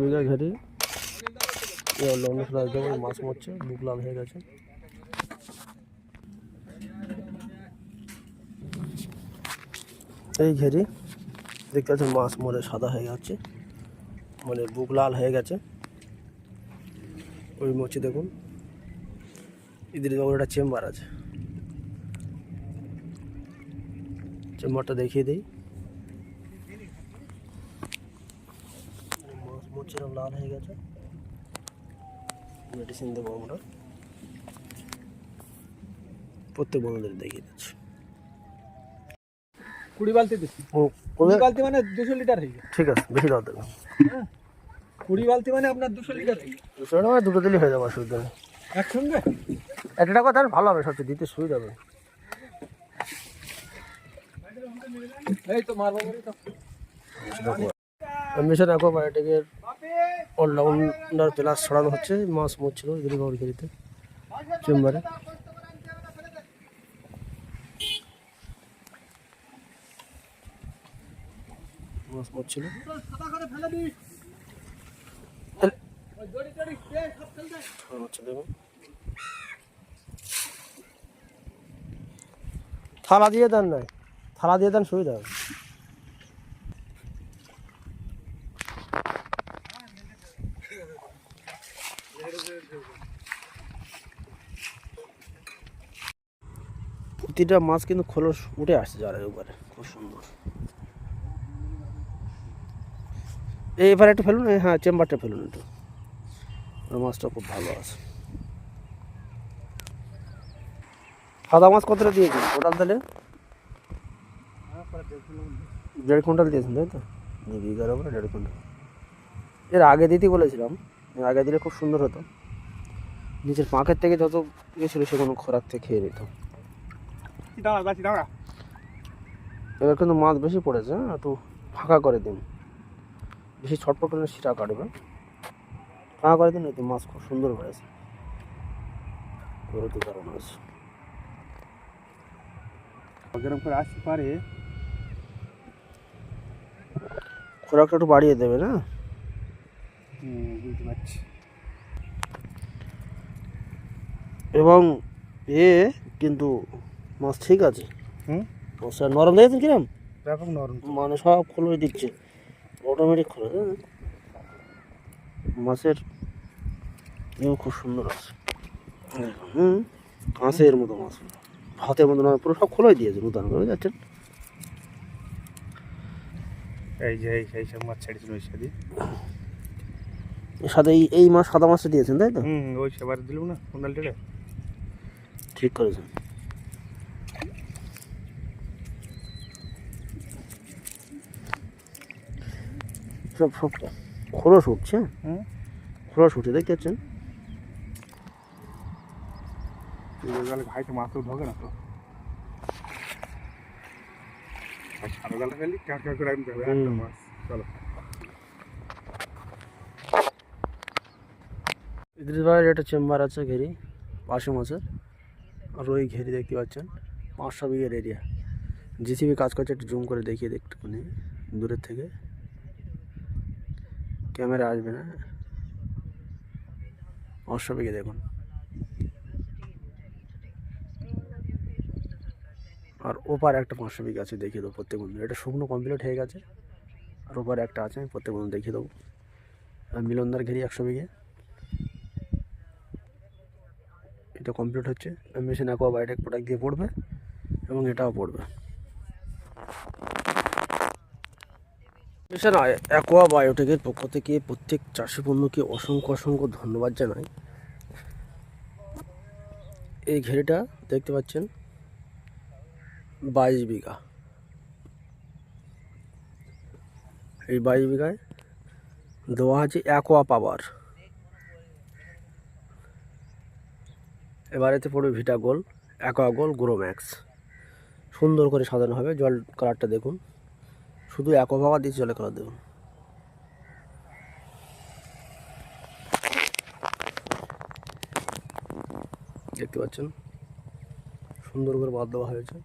বিঘা ঘেরি মাছ মরছে বুক লাল হয়ে গেছে। এই ঘেরি দেখতে পাচ্ছেন মাছ মরে সাদা হয়ে যাচ্ছে মানে বুক লাল হয়ে গেছে। ওই মরছে, দেখুন। ইদির একটা চেম্বার আছে। চেম্বারটা দেখিয়ে দিই। এরকম লাল হয়ে গেছে। মেডিসিন দেবো আমরা। প্রত্যেক বন্ধুদের দেখিয়ে দিচ্ছি। কুড়ি বালতি দিচ্ছি। ও কুড়ি বালতি মানে দুশো লিটার হয়ে ঠিক আছে বেশি দাও দেবে কুড়ি বালতি মানে আপনার দুশো লিটার হয়ে দুশো টাকা দুটো দিলেই হয়ে যাবে অসুবিধা নেই। একসঙ্গে? একটা কথা ভালো হবে সবচেয়ে দিতে সুবিধা হবে। এই তো মারবো মিশন অ্যাকোবায়োটিকের অলরাউন্ডার প্লাস ছড়ানো হচ্ছে মাছ মরছিল এগুলি গড়গিরিতে চেম্বারে মাছ মরছিল থালা দিয়ে দেন নাই থালা দিয়ে দেন সুবিধা হবে প্রতিটা মাছ কিন্তু খোলস উঠে আসছে জালের উপরে। খুব সুন্দর। এবার একটু ফেলুন হ্যাঁ চেম্বারটা ফেলুন একটু। মাছটা খুব ভালো আছে। সাদা মাছ কতটা দিয়েছেন? টোটাল তাহলে? দেড় কুইন্টাল দিয়েছেন, তাই তো? বিঘার উপরে দেড় কুইন্টাল। এর আগে দিতে বলেছিলাম, এর আগে দিলে খুব সুন্দর হতো। নিচের পাঁকের থেকে যত ইয়ে ছিল সে কোনো খোরাক থেকে খেয়ে নিত দাঁড়া গাছি দাঁড়া। এবার কিন্তু মাছ বেশি পড়েছে হ্যাঁ একটু ফাঁকা করে দিন। বেশি ছটপট করলে সেটা কাটবে। ফাঁকা করে দিন তো মাছ খুব সুন্দর হয়েছে। গরুতে কারণ আছে যেরকম করে আসতে পারে। খোরাকটা একটু বাড়িয়ে দেবে না? বুঝতে পারছি। এবং এ কিন্তু মাছ ঠিক আছে। হুম? মাছটা নরম দেখেছেন কিরম? ব্যাপক নরম। মানে সব খোলই দিচ্ছে। অটোমেটিক খোলে হ্যাঁ? মাছের এও খুব সুন্দর আছে। হুম? কাঁচের মতো মাছ। হাতের মতো নয় পুরো সব খোলাই দিয়েছে নতুন করে যাচ্ছেন এই যে এই সেই সব মাছ ছেড়েছিল ওই সাথে এর সাথে এই এই মাছ সাদা মাছটা দিয়েছেন তাই তো? হুম ওই সেবার দিলাম না কুন্ডালটা ঠিক করেছেন। সব সব খোলস উঠছে। খোলস উঠে দেখতে পাচ্ছেন গেলে ঘাইতে মাছ ঢোকে না তো। আর জালটা ফেললি ক্যাঁ ক্যাঁ করে একদম মাছ চলো। ইদ্রিস ভাইয়ের একটা চেম্বার আছে ঘেরি পাশে মাছের। আর ওই ঘেরি দেখতে পাচ্ছেন পাঁচশো বিঘের এরিয়া জিসিবি কাজ করছে একটু জুম করে দেখিয়ে একটুখানি দূরের থেকে। ক্যামেরা আসবে না। বিঘে দেখুন। আর ওপার একটা পাঁচশো আছে, দেখিয়ে দেবো প্রত্যেক বন্ধু এটা শুকনো কমপ্লিট হয়ে গেছে। আর ওপার একটা আছে, আমি প্রত্যেক বন্ধু দেখিয়ে দেবো। আর মিলনদার ঘেরি একশো বিঘে এটা কমপ্লিট হচ্ছে। মেশিন অ্যাকোয়া বায়োটেক প্রোডাক্ট দিয়ে পড়বে এবং এটাও পড়বে। মিশন অ্যাকোয়া বায়োটেকের পক্ষ থেকে প্রত্যেক চাষি বন্ধুকে অসংখ্য অসংখ্য ধন্যবাদ জানাই। এই ঘেরিটা দেখতে পাচ্ছেন, বাইশ বিঘা। এই বাইশ বিঘায় দেওয়া আছে অ্যাকোয়া পাওয়ার এবারেতে পড়বে vita gold aqua gold grow max সুন্দর করে সাজানো হবে, জল কালারটা দেখুন। শুধু এক ভাবা দিয়ে জলে কালার দেবেন দেখতে পাচ্ছেন? সুন্দর করে বাদ দেওয়া হয়েছে।